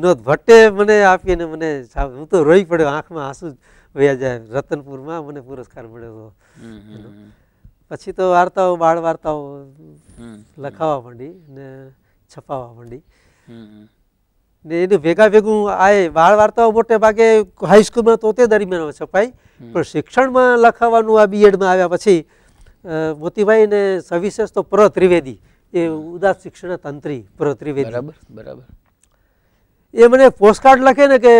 વિનોદ ભટ્ટે મને આપીને મને હું તો રોઈ પડ્યો આંખમાં આંસુ વયા જાય. રતનપુરમાં મને પુરસ્કાર મળ્યો હતો. પછી તો વાર્તાઓ બાળ વાર્તાઓ લખાવા માંડી ને છપાવા માંડી. ને એને ભેગા ભેગું આ બાળ વાર્તાઓ મોટે ભાગે હાઈસ્કૂલમાં તો તે દરમિયાન છપાઈ. પણ શિક્ષણમાં લખાવાનું આ બીએડમાં આવ્યા પછી મોતીભાઈ ને સવિશેષ તો પ્ર ત્રિવેદી. એ ઉદાસ શિક્ષણ તંત્રી પ્ર ત્રિવેદી. બરાબર બરાબર. એ મને પોસ્ટકાર્ડ લખે ને કે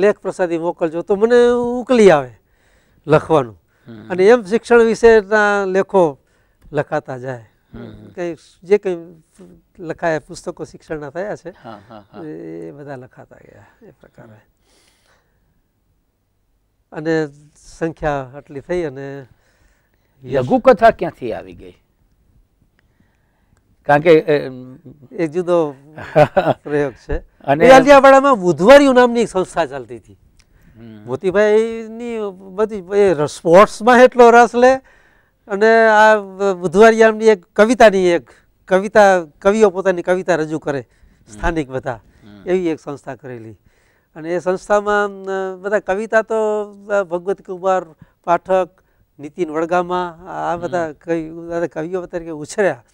લેખ પ્રસાદી મોકલજો તો મને ઉકલી આવે લખવાનું. અને એમ શિક્ષણ વિશેના લેખો લખાતા જાય. કંઈ જે કંઈ લખાયા પુસ્તકો શિક્ષણના થયા છે એ બધા લખાતા ગયા એ પ્રકારે. અને સંખ્યા આટલી થઈ અને લઘુકથા ક્યાંથી આવી ગઈ? કારણ કે એક જુદો પ્રયોગ છે. અને- અને બુધવારીઓ નામની એક સંસ્થા ચાલતી હતી. મોતીભાઈની બધી એ સ્પોર્ટ્સમાં એટલો રસ લે અને આ બુધવારિયામની એક કવિતાની એક કવિતા કવિઓ પોતાની કવિતા રજૂ કરે સ્થાનિક બધા. એવી એક સંસ્થા કરેલી. અને એ સંસ્થામાં બધા કવિતા તો ભગવત કુમાર પાઠક નીતિન વડગામા આ બધા કવિ બધા કવિઓ તરીકે ઉછર્યા.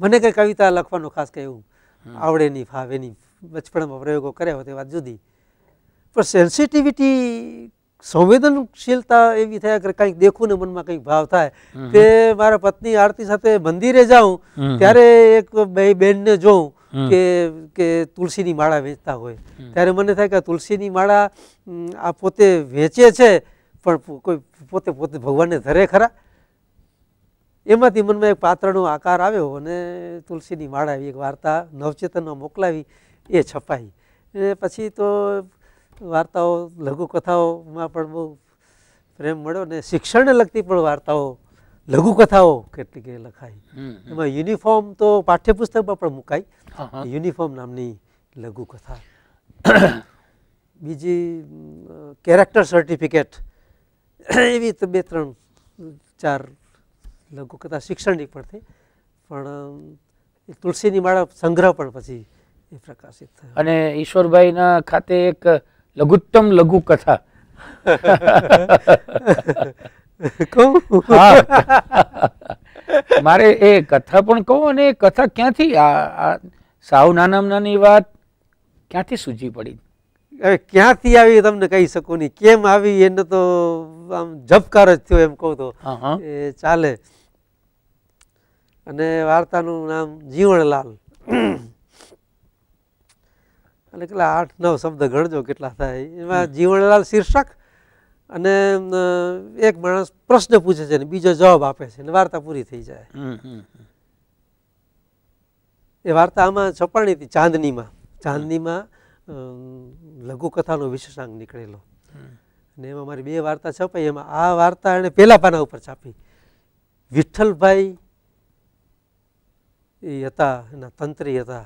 મને કંઈ કવિતા લખવાનું ખાસ કંઈ એવું આવડે નહીં ફાવે નહીં. બચપણમાં પ્રયોગો કર્યા હોય તે વાત જુદી. પણ સેન્સિટિવિટી સંવેદનશીલતા એવી થયા કે કંઈક દેખું ને મનમાં કંઈક ભાવ થાય કે મારા પત્ની આરતી સાથે મંદિરે જાઉં ત્યારે એક બે બેનને જોઉં. કે કે તુલસીની માળા વેચતા હોય. ત્યારે મને થાય કે તુલસીની માળા આ પોતે વેચે છે પણ કોઈ પોતે પોતે ભગવાનને ધરે ખરા. એમાંથી મનમાં એક પાત્રનો આકાર આવ્યો અને તુલસીની માળા આવી એક વાર્તા નવચેતનમાં મોકલાવી એ છપાઈ. એ પછી તો વાર્તાઓ લઘુકથાઓમાં પણ બહુ પ્રેમ મળ્યો ને શિક્ષણને લગતી પણ વાર્તાઓ લઘુકથાઓ કેટલીક લખાઈ. એમાં યુનિફોર્મ તો પાઠ્યપુસ્તકમાં પણ મુકાઈ. યુનિફોર્મ નામની લઘુકથા. બીજી કેરેક્ટર સર્ટિફિકેટ. એવી તો બે ત્રણ ચાર લઘુકથા શિક્ષણની પણ થઈ પણ તુલસીની માળા સંગ્રહ પણ પછી એ પ્રકાશિત થયો. અને ઈશ્વરભાઈના ખાતે એક લઘુત્તમ લઘુ કથા. મારે એ કથા પણ કહું અને એ કથા ક્યાંથી આ સાવ નાનામાં નાની વાત ક્યાંથી સૂજી પડી? હવે ક્યાંથી આવી તમને કહી શકું નહીં. કેમ આવી એને તો આમ જબકાર જ થયો એમ કહું તો. એ ચાલે. અને વાર્તાનું નામ જીવણલાલ. અને કેટલા આઠ નવ શબ્દ ગણજો કેટલા થાય. એમાં જીવણલાલ શીર્ષક અને એક માણસ પ્રશ્ન પૂછે છે ને બીજો જવાબ આપે છે ને વાર્તા પૂરી થઈ જાય. એ વાર્તા આમાં છપાણી હતી ચાંદનીમાં. ચાંદનીમાં લઘુકથાનો વિશેષાંક નીકળેલો. અને એમાં મારી બે વાર્તા છપાઈ. એમાં આ વાર્તા એણે પહેલા પાના ઉપર છાપી. વિઠ્ઠલભાઈ એ હતા એના તંત્રી હતા.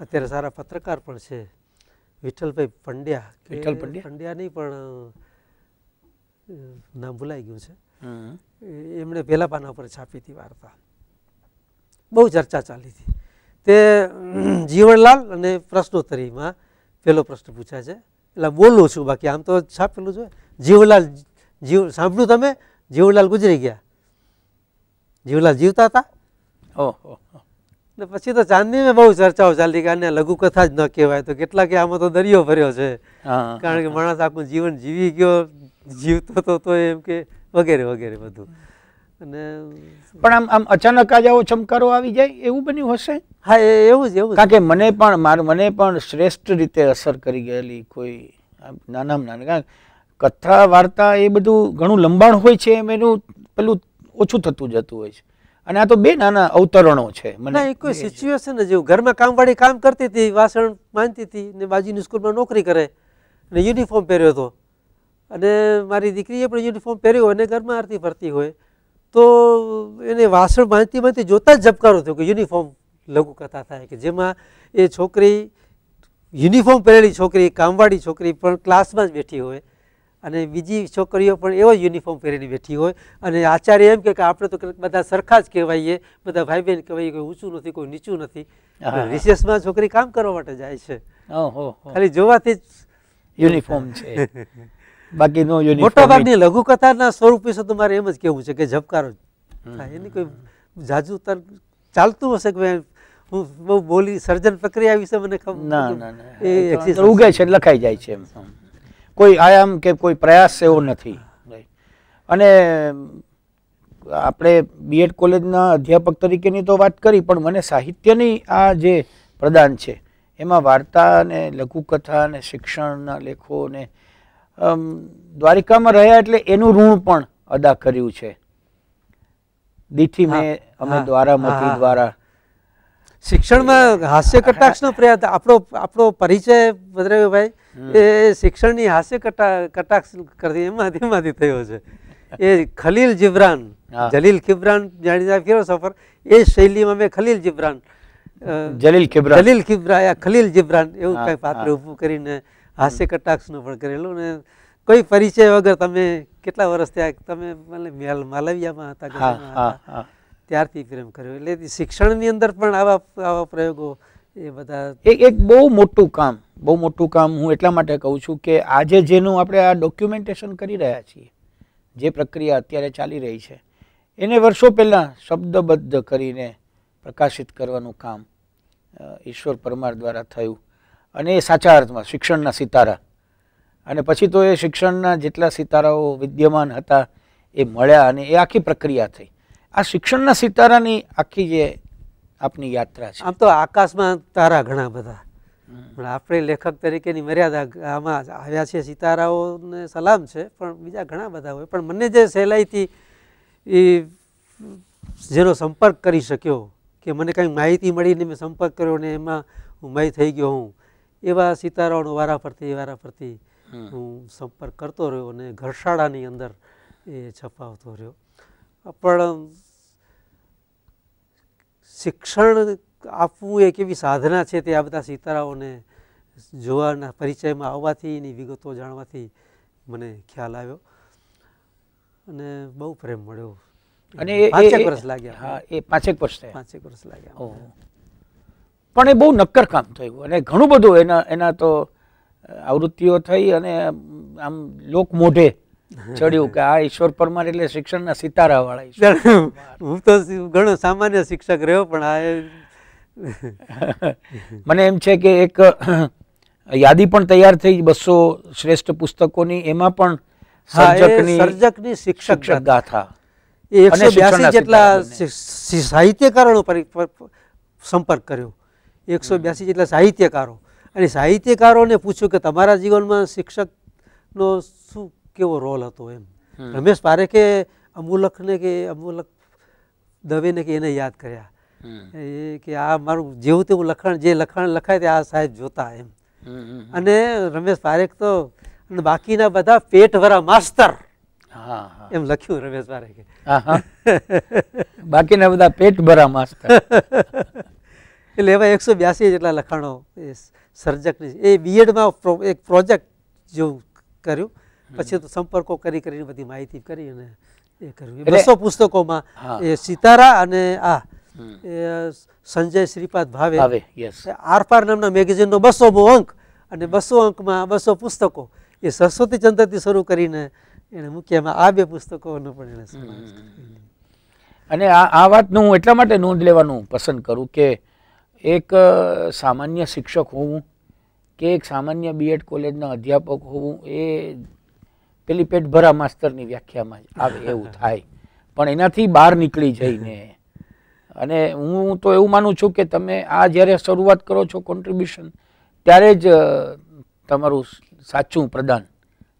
અત્યારે સારા પત્રકાર પણ છે. વિઠ્ઠલભાઈ પંડ્યા વિઠ્ઠલ પંડ્યા? પંડ્યા નહીં પણ નામ ભૂલાઈ ગયું છે. એમણે પહેલા પાના ઉપર છાપી હતી વાર્તા. બહુ ચર્ચા ચાલી હતી. તે જીવનલાલ અને પ્રશ્નોત્તરીમાં પહેલો પ્રશ્ન પૂછાય છે. એટલે બોલું છું બાકી આમ તો છાપેલું છે જીવલાલ જીવ સાંભળ્યું તમે? જીવનલાલ ગુજરી ગયા. જીવલાલ જીવતા હતા? ઓહો. ને પછી તો ચાંદનીમાં બહુ ચર્ચાઓ ચાલી કે આને લઘુકથા જ ન કહેવાય. તો કેટલા કે આમાં તો દરિયો ભર્યો છે. કારણ કે માણસ આખું જીવન જીવી ગયો જીવતો તો તો એમ કે વગેરે વગેરે બધું. અને પણ આમ આમ અચાનક જ આવો ચમકારો આવી જાય એવું બન્યું હશે? હા એ એવું જ એવું કારણ કે મને પણ મારું મને પણ શ્રેષ્ઠ રીતે અસર કરી ગયેલી કોઈ નાનામાં નાની. કારણ કથા વાર્તા એ બધું ઘણું લંબાણ હોય છે એમ એનું પેલું ઓછું થતું જતું હોય છે. અને આ તો બે નાના અવતરણો છે. મને એક કોઈ સિચ્યુએશન જ એવું ઘરમાં કામવાળી કામ કરતી હતી વાસણ માંજતી હતી ને બાજુની સ્કૂલમાં નોકરી કરે અને યુનિફોર્મ પહેર્યો હતો. અને મારી દીકરીએ પણ યુનિફોર્મ પહેર્યો અને ઘરમાં આરતી ફરતી હોય. તો એને વાસણ માંજતી માંજતી જોતા જ ઝબકારો થયો કે યુનિફોર્મ લઘુકથા થાય કે જેમાં એ છોકરી યુનિફોર્મ પહેરેલી છોકરી કામવાળી છોકરી પણ ક્લાસમાં જ બેઠી હોય. અને બીજી છોકરીઓ પણ એવો યુનિફોર્મ પહેરીને બેઠી હોય. અને આચાર્ય એમ કે આપણે તો બધા સરખા જ કહેવાઈએ બધા ભાઈ બહેન કહેવાય કોઈ ઊંચું નથી કોઈ નીચું નથી. રિસેસમાં છોકરી કામ કરવા માટે જાય છે. ખાલી જોવાથી જ યુનિફોર્મ છે. બાકી નો મોટા ભાગની લઘુકથાના સ્વરૂપ વિશે તો મારે એમ જ કહેવું છે કે ઝબકારો થાય એની કોઈ જાજુ તર ચાલતું હશે કે હું બહુ બોલી સર્જન પ્રક્રિયા વિશે મને ખબર ના ના એ ઉગે છે લખાઈ જાય છે એમ. કોઈ આયામ કે કોઈ પ્રયાસ એવો નથી. અને આપણે બીએડ કોલેજના અધ્યાપક તરીકેની તો વાત કરી પણ મને સાહિત્યની આ જે પ્રદાન છે એમાં વાર્તા અને લઘુકથા અને શિક્ષણના લેખો અને દ્વારિકામાં રહ્યા એટલે એનું ઋણ પણ અદા કર્યું છે. દીઠી મેં અમે દ્વારા મતી દ્વારા શિક્ષણમાં હાસ્ય કટાક્ષનો પ્રયાસ આપણો આપણો પરિચય ભદ્રભાઈ એ શિક્ષણની હાસ્ય કટાક્ષ કરતી એમાંથી એમાંથી થયો છે. એ ખલીલ જિબ્રાન જલીલ કિબ્રાન જાણીતા ફિલોસોફર એ શૈલીમાં મેં ખલીલ જિબ્રાન જલીલ કિબ્રાન જલીલ કિબ્રા ખલીલ જિબ્રાન એવું કંઈ પાત્ર. ઊભું કરીને હાસ્ય કટાક્ષનું પણ કરેલું ને કોઈ પરિચય વગર તમે કેટલા વર્ષ થયા તમે મને મેલ- માલવિયામાં હતા ત્યારથી પ્રેમ કર્યો. એટલે શિક્ષણની અંદર પણ આવા આવા પ્રયોગો એ બધા એક બહુ મોટું કામ, બહુ મોટું કામ હું એટલા માટે કહું છું કે આજે જેનું આપણે આ ડોક્યુમેન્ટેશન કરી રહ્યા છીએ, જે પ્રક્રિયા અત્યારે ચાલી રહી છે, એને વર્ષો પહેલાં શબ્દબદ્ધ કરીને પ્રકાશિત કરવાનું કામ ઈશ્વર પરમાર દ્વારા થયું. અને એ સાચા અર્થમાં શિક્ષણના સિતારા. અને પછી તો એ શિક્ષણના જેટલા સિતારાઓ વિદ્યમાન હતા, એ મળ્યા અને એ આખી પ્રક્રિયા થઈ. આ શિક્ષણના સિતારાની આખી જે આપની યાત્રા છે. આમ તો આકાશમાં તારા ઘણા બધા. પણ આપણે લેખક તરીકેની મર્યાદા આમાં આવ્યા છે સિતારાઓને સલામ છે પણ બીજા ઘણા બધા હોય. પણ મને જે સહેલાઈથી એ જેનો સંપર્ક કરી શક્યો કે મને કંઈ માહિતી મળીને મેં સંપર્ક કર્યો ને એમાં હું મય થઈ ગયો હું એવા સિતારાઓનો વારા ફરતી વારા ફરતી હું સંપર્ક કરતો રહ્યો અને ઘરશાળાની અંદર એ છપાવતો રહ્યો. પણ શિક્ષણ આપવું એક એવી સાધના છે તે આ બધા સિતારાઓને જોવાના પરિચયમાં આવવાથી એની વિગતો જાણવાથી મને ખ્યાલ આવ્યો. અને બહુ પ્રેમ મળ્યો. અને પાંચેક વર્ષ લાગ્યા. હા એ પાંચેક વર્ષ થયા. પાંચેક વર્ષ લાગ્યા. પણ એ બહુ નક્કર કામ થયું અને ઘણું બધું એના એના તો આવૃત્તિઓ થઈ અને આમ લોક મોઢે ચડ્યું કે આ ઈશ્વર પરમાર એટલે શિક્ષણના સિતારા વાળા હું તો ઘણો સામાન્ય શિક્ષક રહ્યો પણ આ મને એમ છે કે એક યાદી પણ તૈયાર થઈ બસો શ્રેષ્ઠ પુસ્તકોની એમાં પણ સર્જકની સર્જકની શિક્ષક ગાથા. એકસો બ્યાસી જેટલા સાહિત્યકારોનો સંપર્ક કર્યો. એકસો બ્યાસી જેટલા સાહિત્યકારો. અને સાહિત્યકારોને પૂછ્યું કે તમારા જીવનમાં શિક્ષકનો શું કેવો રોલ હતો એમ. રમેશ પારેખે અમૂલકને કે અમૂલક દવેને કે એને યાદ કર્યા. એ કે આ મારું જેવું તેવું લખાણ જે લખાણ લખાય તે આ સાહેબ જોતા એમ. અને રમેશ પારેખ તો અને બાકીના બધા પેટ ભરા માસ્તર એમ લખ્યું રમેશ પારેખે. બાકીના બધા પેટ ભરા માસ્તર. એટલે એવા એકસો બ્યાસી જેટલા લખાણો એ સર્જકની એ બીએડમાં એક પ્રોજેક્ટ જેવું કર્યું. પછી તો સંપર્કો કરી કરીને બધી માહિતી કરી અને એ કર્યું. બસો પુસ્તકોમાં એ સિતારા અને આ સંજય શ્રીપાદ ભાવે. આરપાર નામના મેગેઝિનનો બસોમો અંક અને બસો અંકમાં બસો પુસ્તકો. એ સરસ્વતી ચંદ્રથી શરૂ કરીને એને મૂક્યામાં આ બે પુસ્તકોનો પણ એણે અને આ આ વાતનું હું એટલા માટે નોંધ લેવાનું પસંદ કરું કે એક સામાન્ય શિક્ષક હોવું કે એક સામાન્ય બીએડ કોલેજના અધ્યાપક હોવું એ પેલી પેટ ભરા માસ્તરની વ્યાખ્યામાં આવે એવું થાય. પણ એનાથી બહાર નીકળી જઈને. અને હું તો એવું માનું છું કે તમે આ જ્યારે શરૂઆત કરો છો કોન્ટ્રીબ્યુશન ત્યારે જ તમારું સાચું પ્રદાન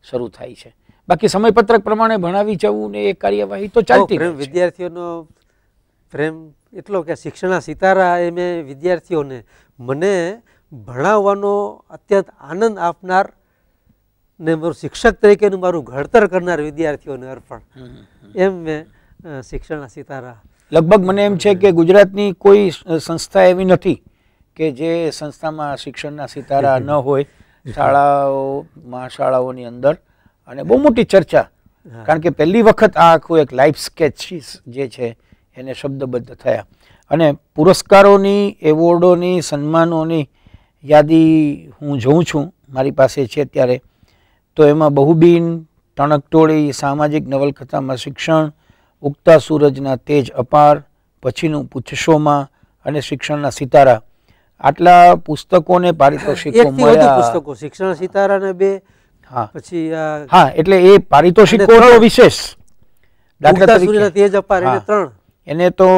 શરૂ થાય છે. બાકી સમયપત્રક પ્રમાણે ભણાવી જવું ને એ કાર્યવાહી તો ચાલતી પ્રેમ વિદ્યાર્થીઓનો પ્રેમ એટલો કે શિક્ષણના સિતારા એ મેં વિદ્યાર્થીઓને મને ભણાવવાનો અત્યંત આનંદ આપનાર ને મારું શિક્ષક તરીકેનું મારું ઘડતર કરનાર વિદ્યાર્થીઓને અર્પણ. એમ મેં શિક્ષણના સિતારા લગભગ મને એમ છે કે ગુજરાતની કોઈ સંસ્થા એવી નથી કે જે સંસ્થામાં શિક્ષણના સિતારા ન હોય શાળાઓમાં શાળાઓની અંદર. અને બહુ મોટી ચર્ચા. કારણ કે પહેલી વખત આ આખું એક લાઈફ સ્કેચીસ જે છે એને શબ્દબદ્ધ થયા. અને પુરસ્કારોની એવોર્ડોની સન્માનોની યાદી હું જોઉં છું. મારી પાસે છે ત્યારે તો એમાં બહુબીન ટણકટોળી સામાજિક નવલકથામાં શિક્ષણ ઉગતા સૂરજના તેજ અપાર પછીનું પૂછશોમાં અને શિક્ષણના સિતારા. આટલા પુસ્તકોને પારિતોષિકો પુસ્તકો શિક્ષણ સિતારા ને બે હા. પછી હા એટલે એ પારિતોષિકો અને વિશેષ. દાખલા તરીકે. તેજ અપાર એને ત્રણ. એને તો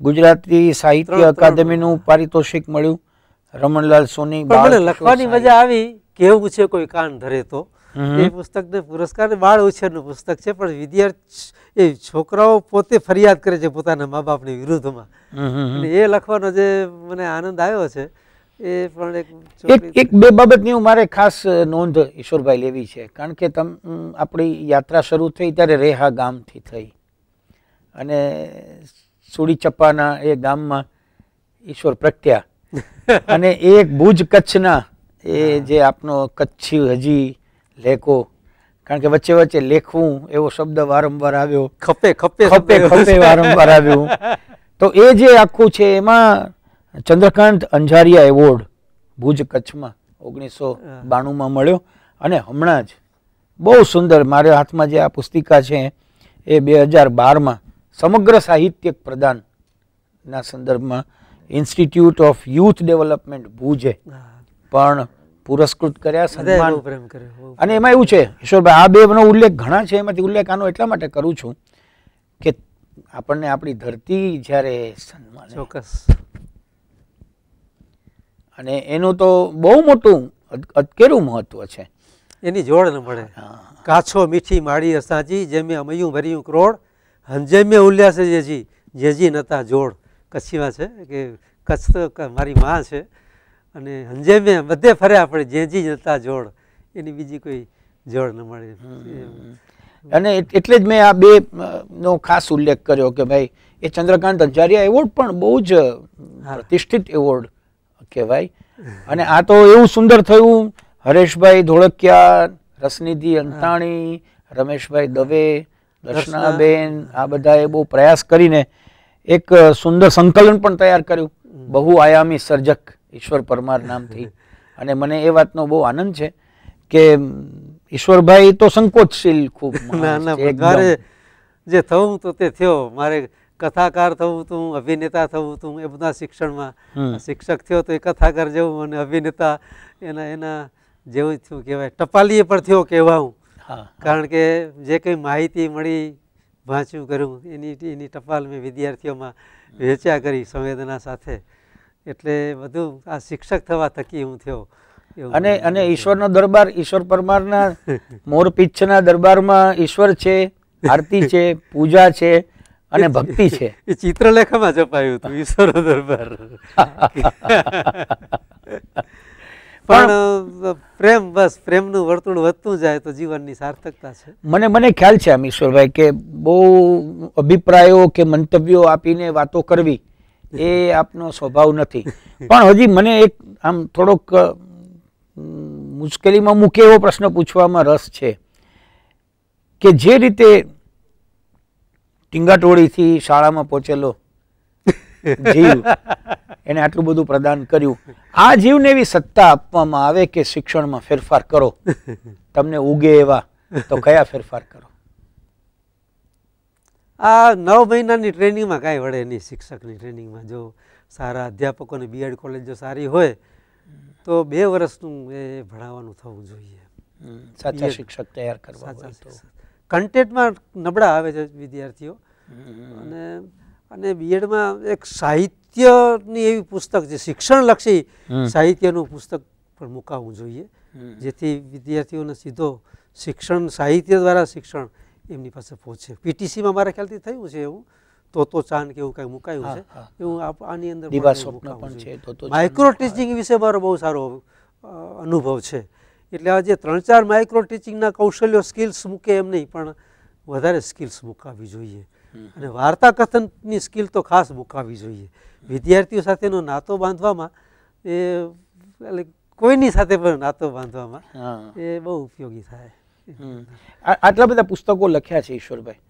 ગુજરાતી સાહિત્ય. અકાદમીનું પારિતોષિક મળ્યું. રમણલાલ સોની લખવાની મજા આવી કેવું છે કોઈ કાન ધરે તો. એ પુસ્તકને પુરસ્કાર બાળ ઉછેરનું પુસ્તક છે પણ વિદ્યાર્થી એ છોકરાઓ પોતે ફરિયાદ કરે છે પોતાના મા બાપની વિરુદ્ધમાં. અને એ લખવાનો જે મને આનંદ આવ્યો છે એ પણ એક એક બે બાબતની હું મારે ખાસ નોંધ ઈશ્વરભાઈ લેવી છે કારણ કે તમ આપણી યાત્રા શરૂ થઈ ત્યારે રેહા ગામથી થઈ. અને સુડી ચપ્પાના એ ગામમાં ઈશ્વર પ્રગટ્યા. અને એ એક ભુજ કચ્છના એ જે આપનો કચ્છી હજી લેખો. કારણ કે વચ્ચે વચ્ચે લેખવું એવો શબ્દ વારંવાર આવ્યો. ખપે ખપે ખપે ખપે વારંવાર આવ્યું. તો એ જે આખું છે એમાં ચંદ્રકાંત અંજારિયા એવોર્ડ ભુજ કચ્છમાં ઓગણીસો બાણુંમાં મળ્યો. અને હમણાં જ બહુ સુંદર મારા હાથમાં જે આ પુસ્તિકા છે એ બે હજાર બારમાં સમગ્ર સાહિત્યક પ્રદાનના સંદર્ભમાં ઇન્સ્ટિટ્યૂટ ઓફ યુથ ડેવલપમેન્ટ ભુજે. પણ પુરસ્કૃત કર્યા સન્માન પ્રેમ કર્યો અને એમાં એવું છે ઈશ્વરભાઈ આ બેનો ઉલ્લેખ ઘણા છે એમાંથી ઉલ્લેખ આનો એટલા માટે કરું છું કે આપણને આપણી ધરતી જ્યારે સન્માન ચોક્કસ. અને એનું તો બહુ મોટું અટકેરું મહત્વ છે. એની જોડ ન મળે. કાછો મીઠી માળી અસાજી જેમે અમયું ભર્યું ક્રોડ હંજેમે ઉલ્લાસે જેજી જેજી નતા જોડ. કચ્છીમાં છે કે કચ્છ તો મારી માં છે. અને હંજેમે બધે ફર્યા આપણે જેજી જતા જોડ એની બીજી કોઈ જોડ ન મળે. અને એટલે જ મેં આ બે નો ખાસ ઉલ્લેખ કર્યો કે ભાઈ એ ચંદ્રકાંત અંજારિયા એવોર્ડ પણ બહુ જ પ્રતિષ્ઠિત એવોર્ડ કહેવાય. અને આ તો એવું સુંદર થયું હરેશભાઈ ધોળકિયા રસનિધિ અંતાણી રમેશભાઈ દવે દર્શનાબેન આ બધાએ બહુ પ્રયાસ કરીને એક સુંદર સંકલન પણ તૈયાર કર્યું. બહુ આયામી સર્જક ઈશ્વર પરમાર નામથી. અને મને એ વાતનો બહુ આનંદ છે કે ઈશ્વરભાઈ તો સંકોચશીલ ખૂબ. મારે જે થવું તો તે થયો. મારે કથાકાર થવું તું અભિનેતા થવું તું એ બધા શિક્ષણમાં. શિક્ષક થયો તો એ કથાકાર જેવું અને અભિનેતા એના એના જેવું થયું કહેવાય. ટપાલીએ પણ થયો કહેવાવું હા. કારણ કે જે કંઈ માહિતી મળી વાંચ્યું કર્યું એની એની ટપાલ મેં વિદ્યાર્થીઓમાં વેચ્યા કરી સંવેદના સાથે. એટલે બધું આ શિક્ષક થવા થકી હું થયો અને અને ઈશ્વરનો દરબાર ઈશ્વર પરમારના મોરપિચ્છના દરબારમાં ઈશ્વર છે આરતી છે પૂજા છે અને ભક્તિ છે. એ ચિત્રલેખામાં છપાયું હતું ઈશ્વર દરબાર. પણ પ્રેમ બસ પ્રેમનું વર્તુળ વધતું જાય તો જીવનની સાર્થકતા છે. મને મને ખ્યાલ છે આમ ઈશ્વરભાઈ કે બહુ અભિપ્રાયો કે મંતવ્યો આપીને વાતો કરવી એ આપનો સ્વભાવ નથી. પણ હજી મને એક આમ થોડોક મુશ્કેલીમાં મૂકે એવો પ્રશ્ન પૂછવામાં રસ છે કે જે રીતે ટીંગાટોળીથી શાળામાં પહોંચેલો જીવ, એને આટલું બધું પ્રદાન કર્યું. આ જીવને એવી સત્તા આપવામાં આવે કે શિક્ષણમાં ફેરફાર કરો. તમને ઉગે એવા, તો કયા ફેરફાર કરો? આ નવ મહિનાની ટ્રેનિંગમાં કાંઈ વળે નહીં શિક્ષકની ટ્રેનિંગમાં. જો સારા અધ્યાપકોની બીએડ કોલેજ જો સારી હોય તો બે વર્ષનું એ ભણાવવાનું થવું જોઈએ. સાચા શિક્ષક તૈયાર કરવા સાચા કન્ટેન્ટમાં નબળા આવે છે વિદ્યાર્થીઓ. અને અને બીએડમાં એક સાહિત્યની એવી પુસ્તક છે શિક્ષણલક્ષી લક્ષી સાહિત્યનું પુસ્તક પણ મુકાવવું જોઈએ. જેથી વિદ્યાર્થીઓને સીધો શિક્ષણ સાહિત્ય દ્વારા શિક્ષણ એમની પાસે પહોંચે પીટીસીમાં મારા ખ્યાલથી થયું છે એવું? તો તો ચાંદ કે એવું કંઈ મુકાયું છે? એવું આની અંદર માઇક્રો ટીચિંગ વિશે મારો બહુ સારો અનુભવ છે. એટલે આ જે ત્રણ ચાર માઇક્રો ટીચિંગના કૌશલ્યો સ્કિલ્સ મૂકે એમ નહીં પણ વધારે સ્કિલ્સ મુકાવવી જોઈએ. અને વાર્તા કથનની સ્કિલ તો ખાસ મુકાવવી જોઈએ. વિદ્યાર્થીઓ સાથેનો નાતો બાંધવામાં એ એટલે કોઈની સાથે પણ નાતો બાંધવામાં એ બહુ ઉપયોગી થાય. આટલા બધા પુસ્તકો લખ્યા છે ઈશ્વરભાઈ.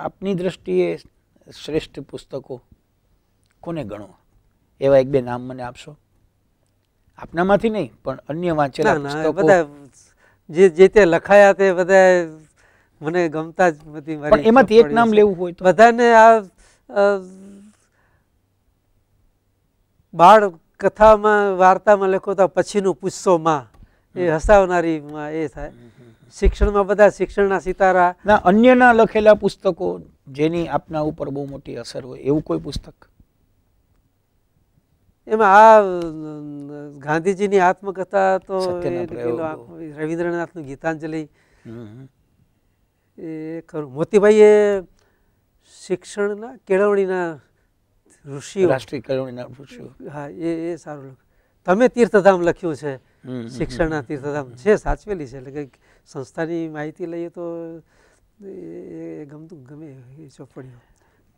આપની દ્રષ્ટિએ શ્રેષ્ઠ પુસ્તકો કોને ગણો? એવા એક બે નામ મને આપશો? આપનામાંથી નહીં પણ અન્ય વાંચેલા પુસ્તકો જે જે તે લખાયા તે બધા મને ગમતા જ નથી પણ એમાંથી એક નામ લેવું હોય તો? બધાને આ બાળ કથામાં વાર્તામાં લખો તો પછીનું પૂછશો માં એ હસાવનારી એ થાય. શિક્ષણમાં બધા શિક્ષણના સિતારા. ના અન્યના લખેલા પુસ્તકો જેની આપના ઉપર બહુ મોટી અસર હોય એવું કોઈ પુસ્તક? એમાં આ ગાંધીજીની આત્મકથા તો. રવિન્દ્રનાથનું ગીતાંજલિ. એ ખરું. મોતીભાઈએ શિક્ષણના કેળવણીના ઋષિઓ. રાષ્ટ્રીય કેળવણીના ઋષિઓ. હા એ એ સારું લખ્યું તમે તીર્થધામ લખ્યું છે. શિક્ષણના તીર્થધામ છે સાચવેલી છે એટલે કંઈક સંસ્થાની માહિતી લઈએ તો એ ગમતું ગમે એ ચોપડીઓ.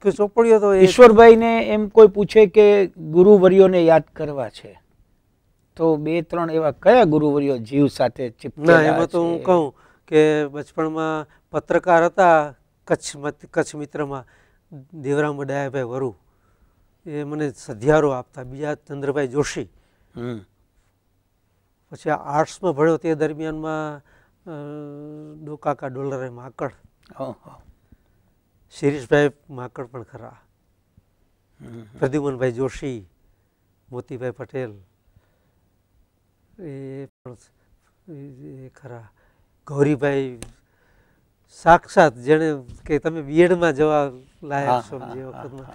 કે ચોપડીઓ તો ઈશ્વરભાઈને એમ કોઈ પૂછે કે ગુરુવર્યોને યાદ કરવા છે? તો બે ત્રણ એવા કયા ગુરુવર્યો જીવ સાથે ના ચિપકેલા એમાં તો હું કહું કે બચપણમાં પત્રકાર હતા કચ્છ મત- કચ્છ મિત્રમાં દેવરામ ડાયાભાઈ વરુ. એ મને સધિયારો આપતા બીજા ચંદ્રભાઈ જોશી. પછી આર્ટ્સમાં ભણ્યો તે દરમિયાનમાં ડોકાકા ડોલરે માકડ. શિરીષભાઈ માકડ પણ ખરા. પ્રદ્યુમનભાઈ જોશી મોતીભાઈ પટેલ એ પણ ખરા. ગૌરીભાઈ સાક્ષાત જેણે કે તમે બીએડમાં જવા લાયક છો જે વખતમાં.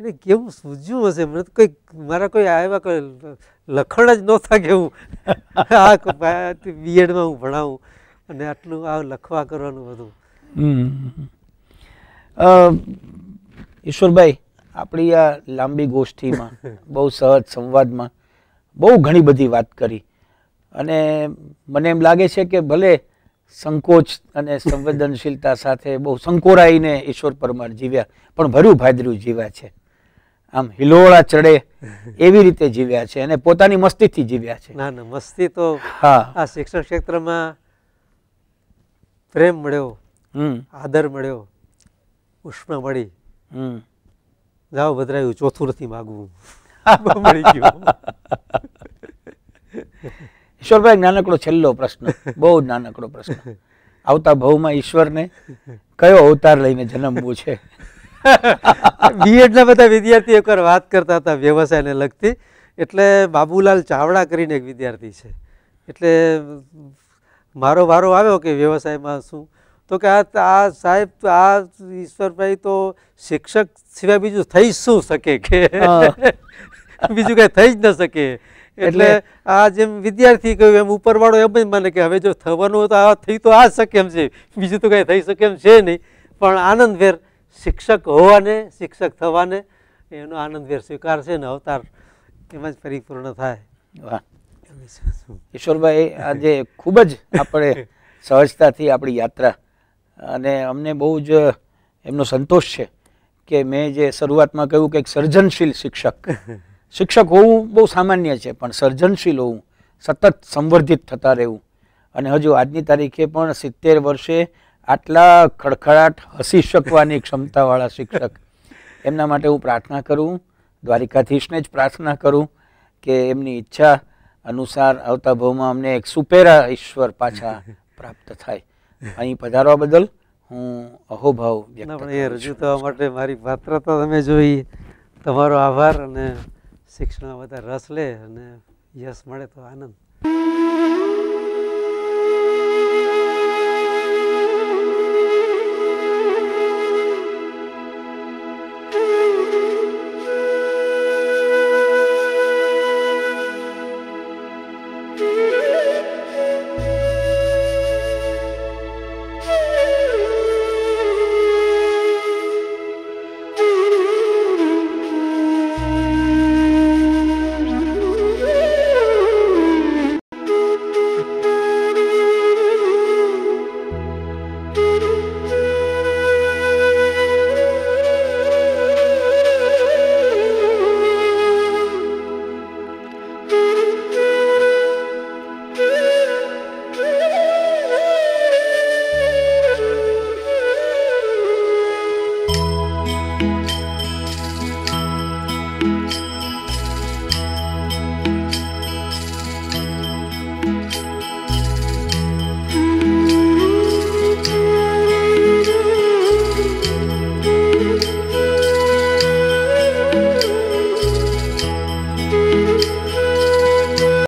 એને કેવું સૂજ્યું હશે? મને તો કોઈ મારા કોઈ આવ્યા કોઈ લખણ જ નહોતા કે હું આ બીએડમાં હું ભણાવું અને આટલું આ લખવા કરવાનું બધું. ઈશ્વરભાઈ આપણી આ લાંબી ગોષ્ઠીમાં બહુ સહજ સંવાદમાં બહુ ઘણી બધી વાત કરી. અને મને એમ લાગે છે કે ભલે સંકોચ અને સંવેદનશીલતા સાથે બહુ સંકોરાઈને ઈશ્વર પરમાર જીવ્યા પણ ભર્યું ભાદર્યું જીવ્યા છે. આમ હિલોળા ચડે એવી રીતે જીવ્યા છે અને પોતાની મસ્તીથી જીવ્યા છે. ના ના મસ્તી તો હા. આ શિક્ષણ ક્ષેત્રમાં પ્રેમ મળ્યો આદર મળ્યો ઉષ્મા મળી. જાઓ ભદ્રાયું ચોથું નથી માગવું. ઈશ્વરભાઈ નાનકડો છેલ્લો પ્રશ્ન. બહુ જ નાનકડો પ્રશ્ન. આવતા ભવમાં ઈશ્વરને કયો અવતાર લઈને જન્મવું છે? બીએડના બધા વિદ્યાર્થી એકવાર વાત કરતા હતા વ્યવસાયને લગતી. એટલે બાબુલાલ ચાવડા કરીને એક વિદ્યાર્થી છે. એટલે મારો વારો આવ્યો કે વ્યવસાયમાં શું? તો કે આ આ સાહેબ આ ઈશ્વરભાઈ તો શિક્ષક સિવાય બીજું થઈ શું શકે કે? બીજું કાંઈ થઈ જ ન શકે. એટલે આ જેમ વિદ્યાર્થી કહ્યું એમ ઉપરવાળો એમ જ માને કે હવે જો થવાનું હોય તો આ થઈ તો આ શકે એમ છે. બીજું તો કાંઈ થઈ શકે એમ છે નહીં. પણ આનંદભેર શિક્ષક હોવાને શિક્ષક થવાને એનો આનંદભેર સ્વીકાર છે ને અવતાર એમાં જ પરિપૂર્ણ થાય. વાહ. ઈશ્વરભાઈ આજે ખૂબ જ આપણે સહજતાથી આપણી યાત્રા અને અમને બહુ જ એમનો સંતોષ છે કે મેં જે શરૂઆતમાં કહ્યું કે એક સર્જનશીલ શિક્ષક. શિક્ષક હોવું બહુ સામાન્ય છે પણ સર્જનશીલ હોવું સતત સંવર્ધિત થતા રહેવું. અને હજુ આજની તારીખે પણ સિત્તેર વર્ષે આટલા ખડખડાટ હસી શકવાની ક્ષમતાવાળા શિક્ષક. એમના માટે હું પ્રાર્થના કરું દ્વારિકાધીશને જ પ્રાર્થના કરું કે એમની ઈચ્છા અનુસાર આવતા ભાવમાં અમને એક સુપેરા ઈશ્વર પાછા પ્રાપ્ત થાય. અહીં પધારવા બદલ હું અહોભાવ પણ એ રજૂ થવા માટે મારી પાત્રતા તમે જોઈ તમારો આભાર અને શિક્ષણમાં બધા રસ લે અને યશ મળે તો આનંદ.